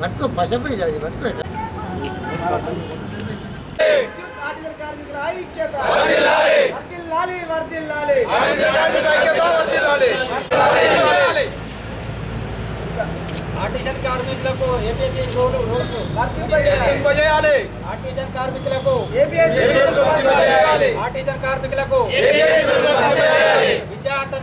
పట్టుకో పసపై చదివి పట్టుకో విద్యుత్ ఆర్టిజన్ కార్మికుల ఐక్యత వర్ధిల్లాలి వర్ధిల్లాలి ఆర్టిజన్ కార్మికులకు ఏపీఎస్సీ రూల్ రూల్స్ వర్తింపజేయాలి ఆర్టిజన్ కార్మికులకు ఏపీఎస్సీ ఆర్టిజన్ కార్మికులకు విద్యార్థులను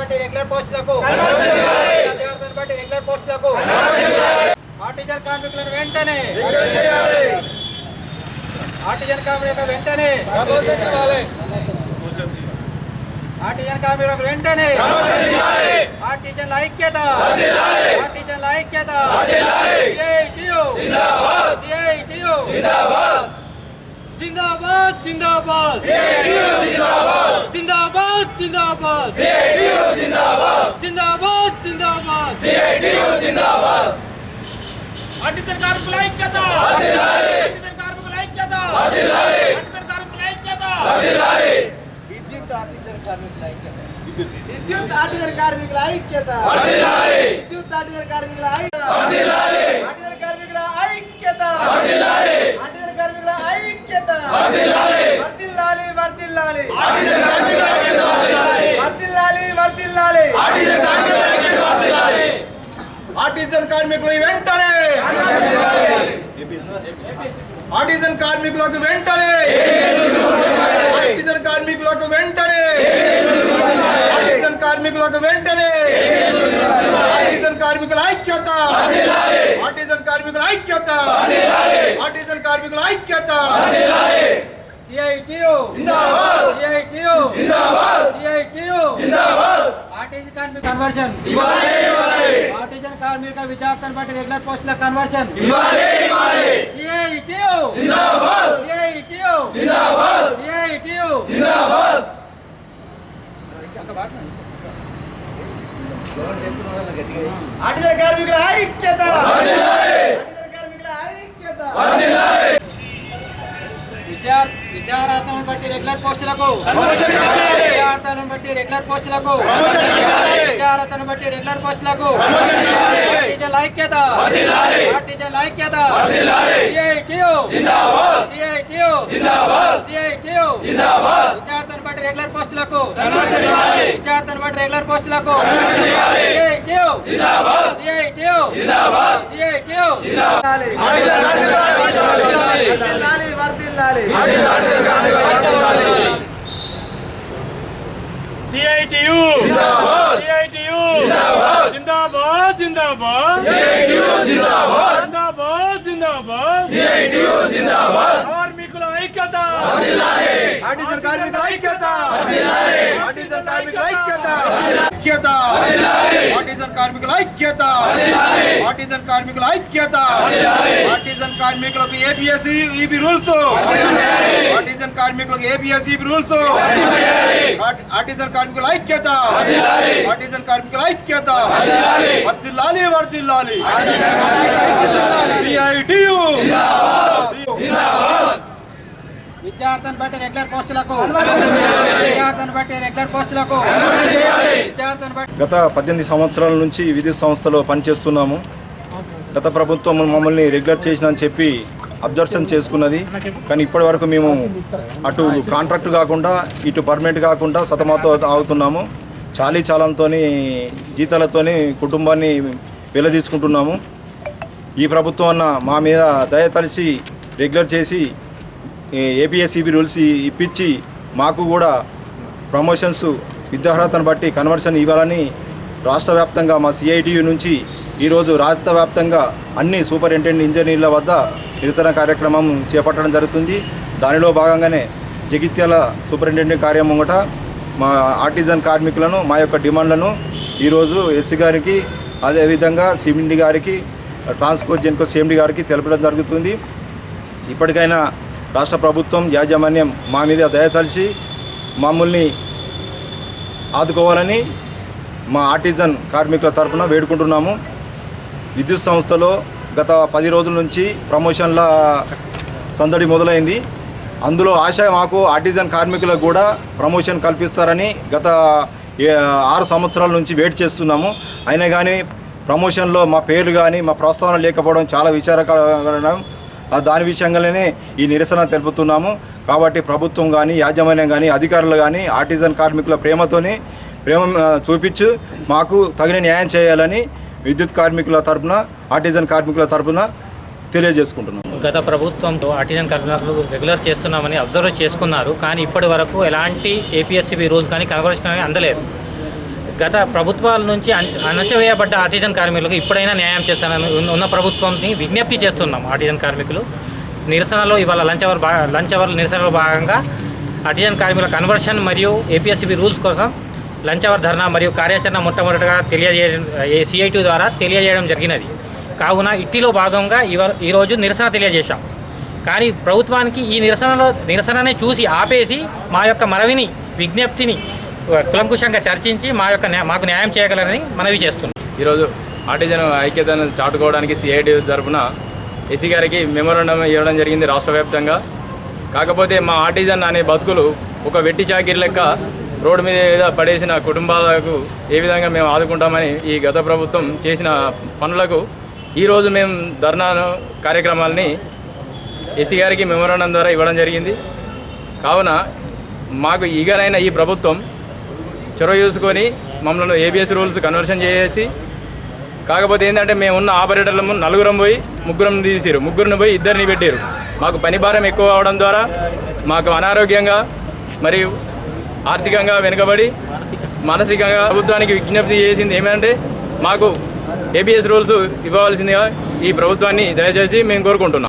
బట్టి రెగ్యులర్ పోస్టులకు. ఉద్యోగార్థులను బట్టి రెగ్యులర్ పోస్టులకు. ఆర్టిజన్ కార్మికులను వెంటనే ఆర్టిజన్ కార్మికులకు వెంటనే ఆర్టిజన్ కార్మికులకు వెంటనే ఆర్టిజన్ ఐక్యత. ఆర్టిజన్ ఐక్యత. జిందాబాద్. జిందాబాద్ జిందాబాద్. जिंदाबाद जिंदाबाद सीआईटीयू जिंदाबाद भारतीय सरकार को लाइक किया था भारतीय सरकार को लाइक किया था भारतीय सरकार को लाइक किया था भारतीय विद्युत आर्थिक सरकार को लाइक किया था विद्युत आर्थिक कार्मिक लाइक किया था भारतीय विद्युत आर्थिक कार्मिक लाइक भारतीय आर्थिक कार्मिक लाइक ఆర్టిజన్ కార్మికులు వెంటనే ఆర్టిజన్ కార్మికులకు వెంటనే ఆర్టిజన్ కార్మికులకు వెంటనే ఆర్టిజన్ కార్మికులకు వెంటనే ఆర్టిజన్ కార్మికుల ఐక్యత ఆర్టిజన్ కార్మికుల ఐక్యత ఆర్టిజన్ కార్మికుల ఐక్యత సిఐటియు జిందాబాద్ సిఐటియు జిందాబాద్ సిఐటియు జిందాబాద్ ఆర్టిజన్ కార్మిక కన్వర్షన్. ఇవ్వాలి ఇవ్వాలి. ఆర్టిజన్ కార్మిక విద్యార్థులను బట్టి రెగ్యులర్ పోస్టుల కన్వర్షన్. ఇవ్వాలి ఇవ్వాలి. సిఐటియు. జిందాబాద్. సిఐటియు. జిందాబాద్. సిఐటియు. జిందాబాద్. ఆర్టిజన్ కార్మికుల ఐక్యత. ఆర్టిజన్ కార్మికుల ఐక్యత. విద్యార్థి విద్యార్హతలను బట్టి రెగ్యులర్ పోస్టులకు ప్రమోషన్ కావాలి. విద్యార్థులను బట్టి రెగ్యులర్ పోస్టులకు ప్రమోషన్ కావాలి. విద్యార్హతను బట్టి రెగ్యులర్ పోస్టులకు ప్రమోషన్ కావాలి. ఆర్టిజన్ ఐక్యత వర్ధిల్లాలి. ఆర్టిజన్ ఐక్యత వర్ధిల్లాలి. సిఐటియు జిందాబాద్. సిఐటియు జిందాబాద్. సిఐటియు జిందాబాద్. విద్యార్థులను బట్టి రెగ్యులర్ పోస్టులకు కనబడి రెగ్యులర్ పోస్టులకు. సిఐటియు ఐక్యత ఐక్యత ఐక్యత ఆర్టిజన్ కార్మికుల ఐక్యత ఆర్టిజన్ కార్మికుల ఐక్యత ఆర్టిజన్ కార్మికులకు ఏపీఎస్ ఈబీ రూల్స్ ఆర్టిజన్ కార్మికులకు ఏపీఎస్ ఈబీ రూల్స్ ఆర్టిజన్ కార్మికుల ఐక్యత ఆర్టిజన్ కార్మికుల ఐక్యత వర్దిల్లాలి వర్దిల్లాలి సిఐటియు విద్యార్థిని బట్టి రెగ్యులర్ పోస్టులకు విద్యార్థిని బట్టి రెగ్యులర్ పోస్టులకు బట్టి గత పద్దెనిమిది సంవత్సరాల నుంచి విద్యుత్ సంస్థలో పనిచేస్తున్నాము. గత ప్రభుత్వం మమ్మల్ని రెగ్యులర్ చేసినని చెప్పి అబ్జర్షన్ చేసుకున్నది. కానీ ఇప్పటి వరకు మేము అటు కాంట్రాక్ట్ కాకుండా ఇటు పర్మనెంట్ కాకుండా సతమతో ఆగుతున్నాము చాలీ చాలంతో జీతాలతోని కుటుంబాన్ని వెలదీసుకుంటున్నాము. ఈ ప్రభుత్వం అన్న మా మీద దయ తలిసి రెగ్యులర్ చేసి ఏపీఎస్సిబి రూల్స్ ఇప్పించి మాకు కూడా ప్రమోషన్స్ విద్యార్హతను బట్టి కన్వర్షన్ ఇవ్వాలని రాష్ట్ర వ్యాప్తంగా మా సిఐటియు నుంచి ఈరోజు రాష్ట్ర వ్యాప్తంగా అన్ని సూపరింటెండెంట్ ఇంజనీర్ల వద్ద నిరసన కార్యక్రమం చేపట్టడం జరుగుతుంది. దానిలో భాగంగానే జగిత్యాల సూపరింటెండెంట్ కార్యం ముంగట మా ఆర్టిజన్ కార్మికులను మా యొక్క డిమాండ్లను ఈరోజు ఎస్సీ గారికి అదేవిధంగా సిమిండి గారికి ట్రాన్స్కో జెన్కో సిఎండి గారికి తెలపడం జరుగుతుంది. ఇప్పటికైనా రాష్ట్ర ప్రభుత్వం యాజమాన్యం మా మీద దయతలిచి మమ్మల్ని ఆదుకోవాలని మా ఆర్టిజన్ కార్మికుల తరపున వేడుకుంటున్నాము. విద్యుత్ సంస్థలో గత పది రోజుల నుంచి ప్రమోషన్ల సందడి మొదలైంది. అందులో ఆశ మాకు ఆర్టిజన్ కార్మికులకు కూడా ప్రమోషన్ కల్పిస్తారని గత ఏ- ఆరు సంవత్సరాల నుంచి వెయిట్ చేస్తున్నాము. అయినా కానీ ప్రమోషన్లో మా పేర్లు కానీ మా ప్రస్తావన లేకపోవడం చాలా విచారకరం. దాని విషయంగానే ఈ నిరసన తెలుపుతున్నాము. కాబట్టి ప్రభుత్వం కానీ యాజమాన్యం కానీ అధికారులు కానీ ఆర్టిజన్ కార్మికుల ప్రేమతోనే ప్రేమ చూపించు మాకు తగిన న్యాయం చేయాలని విద్యుత్ కార్మికుల తరపున ఆర్టిజన్ కార్మికుల తరపున తెలియజేసుకుంటున్నాం. గత ప్రభుత్వంతో ఆర్టిజన్ కార్మికులు రెగ్యులర్ చేస్తున్నామని అబ్జర్వ్ చేసుకున్నారు. కానీ ఇప్పటి వరకు ఎలాంటి ఏపీఎస్సీబీ రూల్స్ కానీ కన్వర్షన్ అందలేదు. గత ప్రభుత్వాల నుంచి అణచివేయబడ్డ ఆర్టిజన్ కార్మికులకు ఇప్పుడైనా న్యాయం చేస్తానని ఉన్న- ప్రభుత్వంని విజ్ఞప్తి చేస్తున్నాం ఆర్టిజన్ కార్మికులు. నిరసనలో ఇవాళ లంచ్ అవర్ భా లంచ్ అవర్ నిరసనలో భాగంగా ఆర్టిజన్ కార్మికుల కన్వర్షన్ మరియు ఏపీఎస్సీబీ రూల్స్ కోసం లంచ్ అవర్ ధర్నా మరియు కార్యాచరణ మొట్టమొదటిగా తెలియజేయడం సిఐటి ద్వారా తెలియజేయడం జరిగినది. కావున ఇట్టిలో భాగంగా ఇవ- ఈరోజు నిరసన తెలియజేశాం. కానీ ప్రభుత్వానికి ఈ నిరసనలో నిరసననే చూసి ఆపేసి మా యొక్క మనవిని విజ్ఞప్తిని కులంకుశంగా చర్చించి మా యొక్క మాకు న్యాయం చేయగలరని మనవి చేస్తున్నాం. ఈరోజు ఆటిజన్ ఐక్యతను చాటుకోవడానికి సిఐటి తరఫున ఎస్సీ గారికి మెమోరండం ఇవ్వడం జరిగింది రాష్ట్ర వ్యాప్తంగా. కాకపోతే మా ఆర్టిజన్ అనే బతుకులు ఒక వెట్టి చాకిరి లెక్క రోడ్డు మీద పడేసిన కుటుంబాలకు ఏ విధంగా మేము ఆదుకుంటామని ఈ గత ప్రభుత్వం చేసిన పనులకు ఈరోజు మేము ధర్నాను కార్యక్రమాలని ఎస్సీ గారికి మెమోరండం ద్వారా ఇవ్వడం జరిగింది. కావున మాకు ఈగలైన ఈ ప్రభుత్వం చొరవ చూసుకొని మమ్మల్ని ఏబిఎస్ రూల్స్ కన్వర్షన్ చేసి కాకపోతే ఏంటంటే మేము ఉన్న ఆపరేటర్లము నలుగురం పోయి ముగ్గురం తీసిరు ముగ్గురిని పోయి ఇద్దరిని పెట్టారు మాకు పని భారం ఎక్కువ అవడం ద్వారా మాకు అనారోగ్యంగా మరియు ఆర్థికంగా వెనుకబడి మానసికంగా ప్రభుత్వానికి విజ్ఞప్తి చేసింది ఏమంటే మాకు ఏబిఎస్ రూల్స్ ఇవ్వవలసిందిగా ఈ ప్రభుత్వాన్ని దయచేసి మేము కోరుకుంటున్నాం